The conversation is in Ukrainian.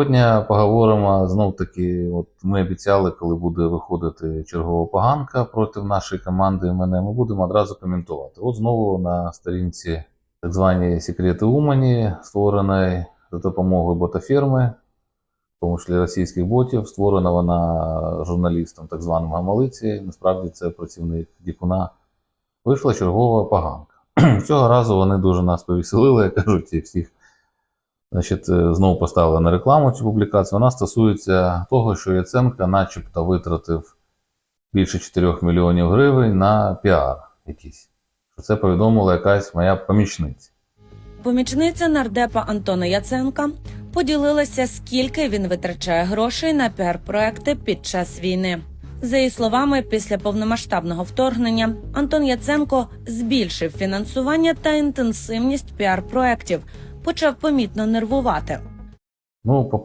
Сьогодні поговоримо знов таки. От ми обіцяли, коли буде виходити чергова поганка проти нашої команди мене, ми будемо одразу коментувати. От знову на сторінці так звані секрети Умані, створеної за допомогою ботафірми, в тому числі російських ботів, створена вона журналістом так званим Гамалиці. Насправді це працівник Дікуна. Вийшла чергова поганка. Цього разу вони дуже нас повеселили, кажуть, і всіх Значить, е, знову поставили на рекламу цю публікацію. Вона стосується того, що Яценко начебто витратив більше 4 мільйонів гривень на піар якийсь. Це повідомила якась моя помічниця. Помічниця нардепа Антона Яценка поділилася, скільки він витрачає грошей на піар-проекти під час війни. За її словами, після повномасштабного вторгнення Антон Яценко збільшив фінансування та інтенсивність піар-проектів, почав помітно нервувати. Ну, по